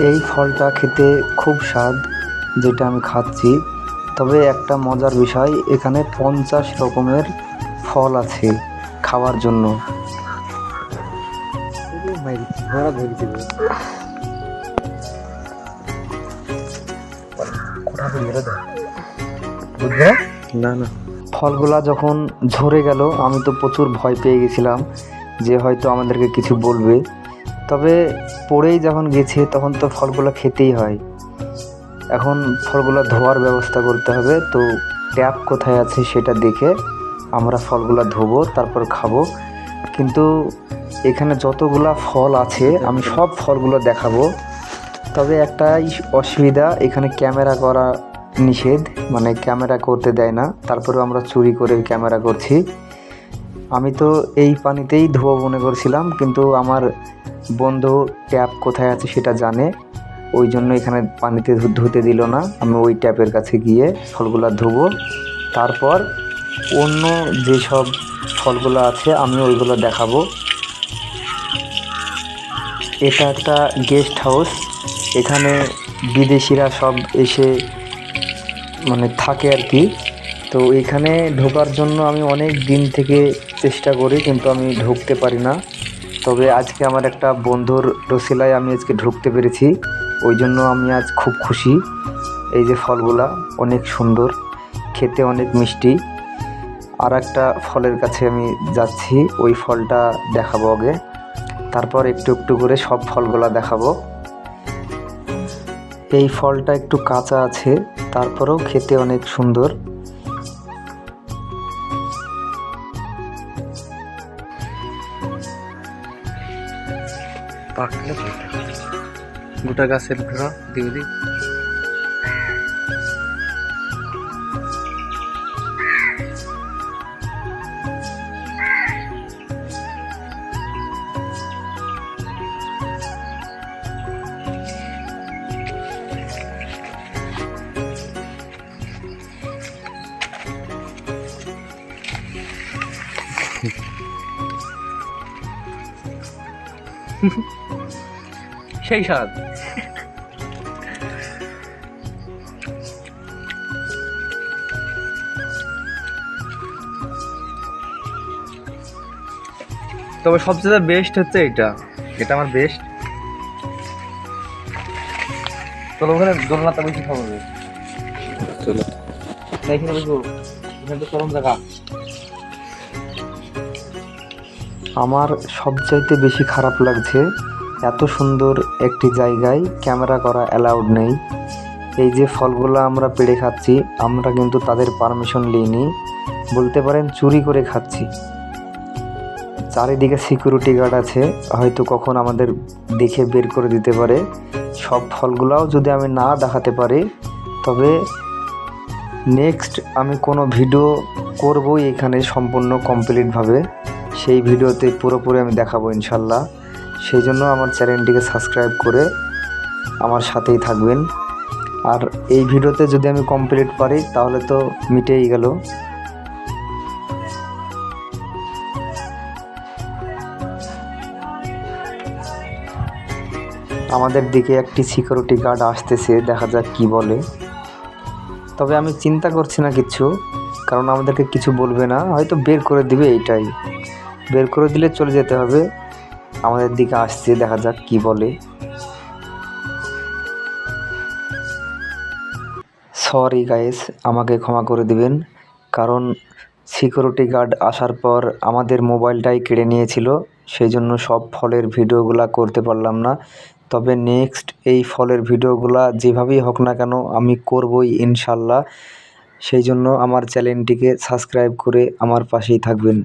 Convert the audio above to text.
এই ফলটা খেতে খুব স্বাদ, যেটা আমি খাচ্ছি। তবে একটা মজার বিষয়, এখানে পঞ্চাশ রকমের ফল আছে খাওয়ার জন্য। না না। ফলগুলা যখন ঝরে গেল, আমি তো প্রচুর ভয় পেয়ে গেছিলাম যে হয়তো আমাদেরকে কিছু বলবে। তবে পড়েই যখন গেছে, তখন তো ফলগুলো খেতেই হয়। এখন ফলগুলো ধোয়ার ব্যবস্থা করতে হবে, তো ট্যাপ কোথায় আছে সেটা দেখে আমরা ফলগুলো ধোবো, তারপর খাব। কিন্তু এখানে যতগুলা ফল আছে, আমি সব ফলগুলো দেখাবো। তবে একটাই অসুবিধা, এখানে ক্যামেরা করা নিষেধ মানে ক্যামেরা করতে দেয় না। তারপরে আমরা চুরি করে ক্যামেরা করছি। আমি তো এই পানিতেই ধোয়া মনে করছিলাম, কিন্তু আমার বন্ধু, ট্যাপ কোথায় আছে সেটা জানে। ওই জন্য এখানে পানিতে ধুতে দিল না। আমি ওই ট্যাপের কাছে গিয়ে ফলগুলো ধুবো। তারপর অন্য যেসব ফলগুলো আছে, আমি ওইগুলো দেখাবো। এটা একটা গেস্ট হাউস। এখানে বিদেশিরা সব এসে মানে থাকে আর কি। তো এখানে ঢোকার জন্য আমি অনেক দিন থেকে চেষ্টা করি, কিন্তু আমি ঢুকতে পারি না। তবে আজকে আমার একটা বন্ধুর রসিলায় আমি আজকে ঢুকতে পেরেছি। ওই জন্য আমি আজ খুব খুশি। এই যে ফলগুলা অনেক সুন্দর, খেতে অনেক মিষ্টি। আর একটা ফলের কাছে আমি যাচ্ছি, ওই ফলটা দেখাবো আগে। তারপর একটু একটু করে সব ফলগুলা দেখাবো। এই ফলটা একটু কাঁচা আছে, তারপরেও খেতে অনেক সুন্দর। পাকলে গোটা গাছের ধরা দিয়ে দিই সেই স্বাদ তবে সবচেয়ে বেস্ট হচ্ছে এটা। এটা আমার বেস্ট চলো ওখানে দোলনাতে বেশি খাব চলো। এখানে বসবো। এখানে তো চরম জায়গা। আমার সবচাইতে বেশি খারাপ লাগছে এত সুন্দর একটি জায়গায় ক্যামেরা করা অ্যালাউড নেই। এই যে ফলগুলো আমরা পেড়ে খাচ্ছি, আমরা কিন্তু তাদের পারমিশন নিইনি। বলতে পারেন চুরি করে খাচ্ছি। চারিদিকে সিকিউরিটি গার্ড আছে, হয়তো কখন আমাদের দেখে বের করে দিতে পারে। সব ফলগুলাও যদি আমি না দেখাতে পারি, তবে নেক্সট আমি কোনো ভিডিও করবই এখানে সম্পূর্ণ কমপ্লিটভাবে সেই ভিডিওতে পুরোপুরি আমি দেখাবো ইনশাল্লাহ। সেই জন্য আমার চ্যানেলটিকে সাবস্ক্রাইব করে আমার সাথেই থাকবেন। আর এই ভিডিওতে যদি আমি কমপ্লিট পারি, তাহলে তো মিটেই গেল। আমাদের দিকে একটি সিকিউরিটি গার্ড আসতেছে, দেখা যাক কি বলে। তবে আমি চিন্তা করছি না কিছু, কারণ আমাদেরকে কিছু বলবে না। হয়তো বের করে দিবে এইটাই। বের করে দিলে চলে যেতে হবে। আমাদের দিকে আসছে, দেখা যাক কি বলে। সরি গাইস আমাকে ক্ষমা করে দিবেন, কারণ সিকিউরিটি গার্ড আসার পর আমাদের মোবাইলটাই কেড়ে নিয়েছিল সেই জন্য সব ফলের ভিডিওগুলা করতে পারলাম না। তবে নেক্সট এই ফলের ভিডিওগুলা যেভাবেই হোক না কেন, আমি করবই ইনশাল্লাহ। সেই জন্য আমার চ্যানেলটিকে সাবস্ক্রাইব করে আমার পাশেই থাকবেন।